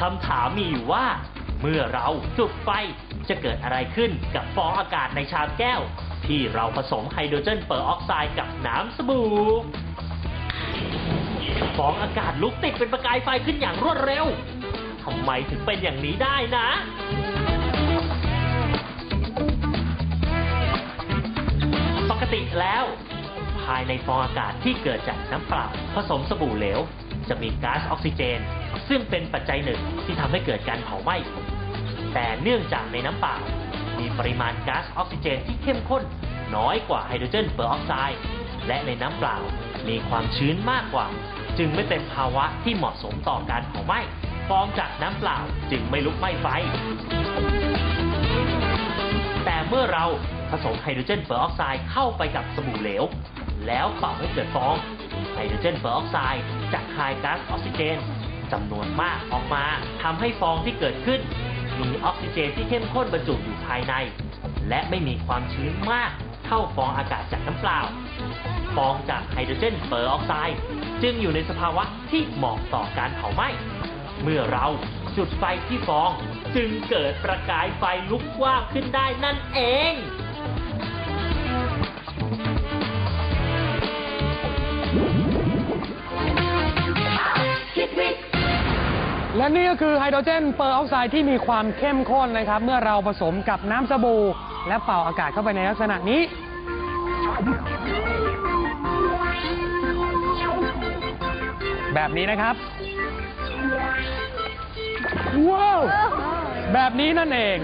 คำถามมีอยู่ว่า เมื่อเราจุดไฟจะเกิดอะไรขึ้นกับฟองอากาศในชามแก้ว ที่เราผสมไฮโดรเจนเปอร์ออกไซด์กับน้ำสบู่ฟองอากาศลุกติดเป็นประกายไฟขึ้นอย่างรวดเร็วทำไมถึงเป็นอย่างนี้ได้นะ ปกติแล้วายในฟองอากาศที่เกิดจากน้ำเปล่าผสมสบู่เหลว จะมีก๊าซออกซิเจน ซึ่งเป็นปัจจัยหนึ่งที่ทำให้เกิดการเผาไหม้ แต่เนื่องจากในน้ำเปล่า มีปริมาณก๊าซออกซิเจนที่เข้มข้น น้อยกว่าไฮโดรเจนเปอร์ออกไซด์และในน้ำเปล่ามีความชื้นมากกว่า จึงไม่เป็นภาวะที่เหมาะสมต่อการเผาไหม้ฟองจากน้ำเปล่าจึงไม่ลุกไหม้ไฟ แต่เมื่อเราผสมไฮโดรเจนเปอร์ออกไซด์เข้าไปกับสบู่เหลว แล้วเป่าให้เกิดฟองไฮโดรเจนเปอร์ออกไซด์จะคายก๊าซออกซิเจนจำนวนมากออกมาทำให้ฟองที่เกิดขึ้น มีออกซิเจนที่เข้มข้นบรรจุอยู่ภายใน และไม่มีความชื้นมากเท่าฟองอากาศจากน้ำเปล่า ฟองจากไฮโดรเจนเปอร์ออกไซด์จึงอยู่ในสภาวะที่เหมาะต่อการเผาไหม้ เมื่อเราจุดไฟที่ฟองจึงเกิดประกายไฟลุกวาบขึ้นได้นั่นเอง และนี่ก็คือไฮโดรเจนเปอร์ออกไซด์ที่มีความเข้มข้นนะครับ เมื่อเราผสมกับน้ำสบู่ และเป่าอากาศเข้าไปในลักษณะนี้ แบบนี้นะครับ ว้าว แบบนี้นั่นเอง